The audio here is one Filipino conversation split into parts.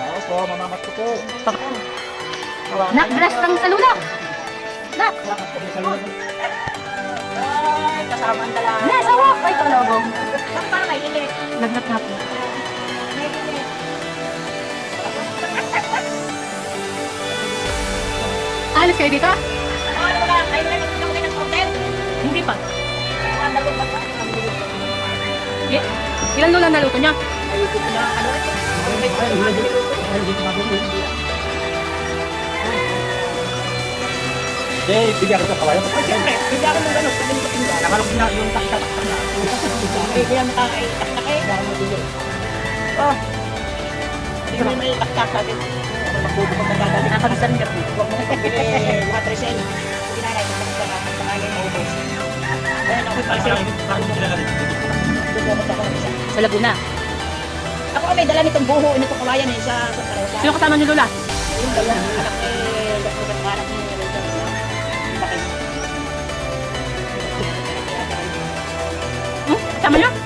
Oo po, mamamat ko po. Nak, dress ng salula. Nak, Ay, kasama ang dala. na, sawak. Ay, talago. Bakit parang may init? Lagnat na po. Alis kayo dito? Ano, ano ba? Kayo na lang kayo ng hotel? Hindi pa. Ang dalawang ba? I- ilan doon ang naluto niya? Ayoko na, ano? Hindi, bigyan ko sa kawayan. Ah, siyempre, hindi ako nung gano'n. Sabi ko pinda. Nakalok na yung takta-takta na. Eh, kaya nakakay. Tak eh. Dahil mo dito. Oh. Hindi mo may taktak sabi. Ako magbubo ko magdadali. Nakamisan ka. Huwag mo pagpili mga tresel. Hindi na rin. Pangalan mo ubos. Kaya ako pa siya. Doon mo ako. Sa Laguna. Ako may dala nitong buho, nitong kawayan eh, sa sa Pareho. Sino kasama niyo, Lola? Yung dala, anak eh, dako sa anak ni Lola. Hmm? Kasama niyo?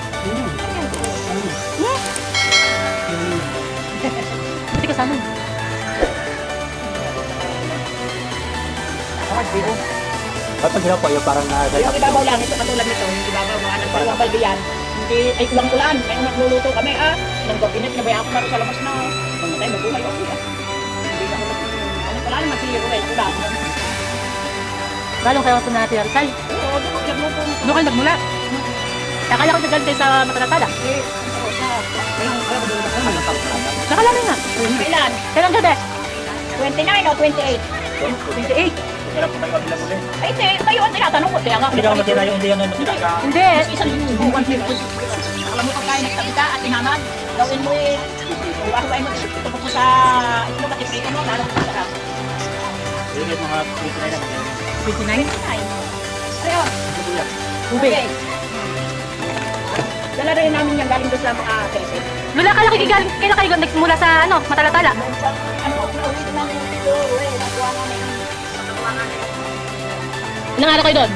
Ba't pag ginawa po yung parang na Yung ibabaw lang, ito katulad nito, yung ibabaw mga anak parang balde yan. Hindi, ay ulang-ulan, may nagluluto kami ah. Nang gabinet, nabayaan ko na sa labas na. Mamatay, mabuhay ako ah. Hindi na ako. Ano pala naman si Ruel, ulan. Galong kayo sa natin, Rizal. Oo, doon ako nagluto. Doon kayo nagmula. Akala ko nagante sa Matalatada. Eh. Nakalala nga. Kailan? Kailan gabi? 29 o 28? 28. Hirap ko tayo bilang ulit. Ay, hindi. Kayo ang tinatanong ko. Kaya nga. Hindi ka matira yung hindi yan. Hindi. Mas isang buwan. Alam mo pagkain nagtabi ka at hinamad. Gawin mo eh. Iwahuay mo. Tupok mo sa itlog at iprito mo. Lalo ko sarap. Yun yung mga puti na yan. 29? Ay. Ayun. Ube. Okay. Dala rin namin yung galing doon sa mga kese. Lola, kala ko galing, kailan kayo nagmula sa ano, Matalatala? Ano ko na ulit namin Ilang araw kayo doon?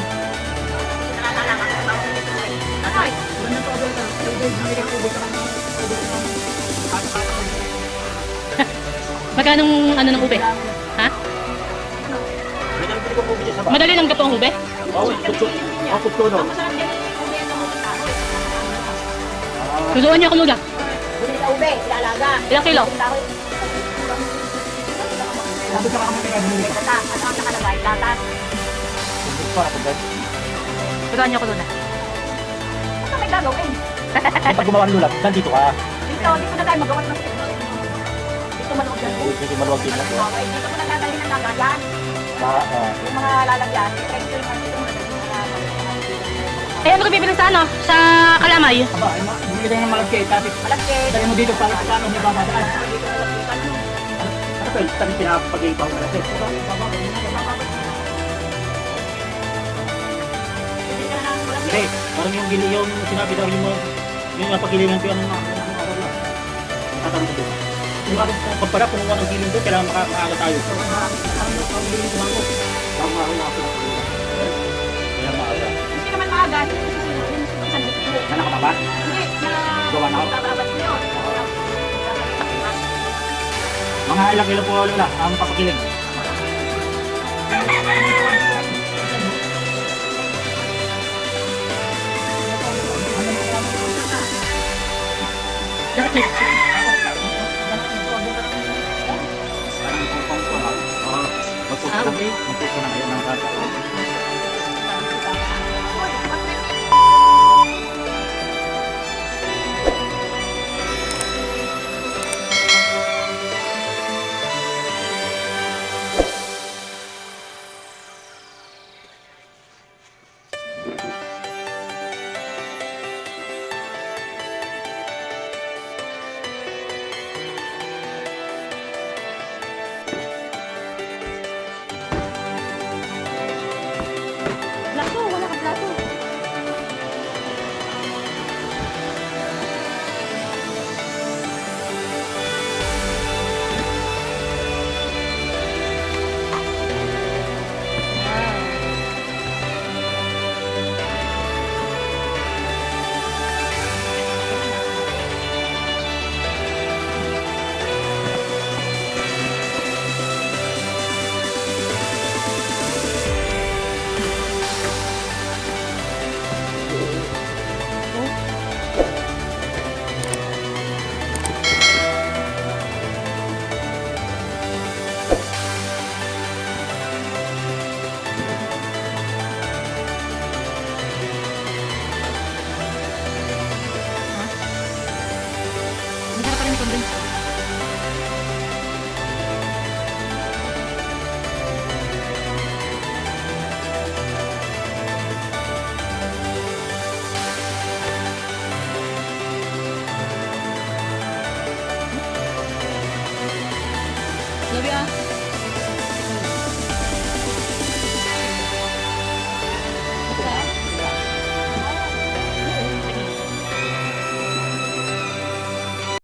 Magkanong ano ng ube? Ha? Madali lang gapo ang ube? Oo, kutso. Oo, kutso no. Masarap din. Ube ito mo sa Tutuan niyo ako, Lola. Bili na ube, ilalaga. Ilang kilo? Sabi ka kami. Tata, ano ang nakalagay? Latas. Para po guys. Tutuan niyo ako, Lola. Ano may gagawin? Pag gumawa ng lulap, nandito ka. Dito, dito na tayo magawa ng Dito maluwag yan. Dito maluwag din lang. Okay, dito mo na dadalhin ang lagayan. Para, ah, Yung mga lalagyan, i-try ko yung mga dito Eh, ano ko bibili sa ano? Sa Kalamay? Aba, ay ma, bumili tayo ng malagkit. Tapos, Malagkit. dali mo dito para sa paano niya babadaan. Dito na lapitan mo. Ano kayo, tabi pinapag-ipaw malagkit. Dito Hindi, parang yung gili, yung sinabi daw yung mga- yung napagilinan ko yung ano ano nga, ano nga. Tatanong ko doon. Yung ano, pag pala kumuha ng giling doon, kailangan maka- makaaga tayo. Tama ako na ako. Kaya maaga. Hindi naman maaga. Hindi naman susunod. Na nakababa? Hindi, na... Gawa na ako? Bababad mo yun. Mga ilang kilo po lola, ang papakiling. Ah, okay. Magpupo na kayo ng kata.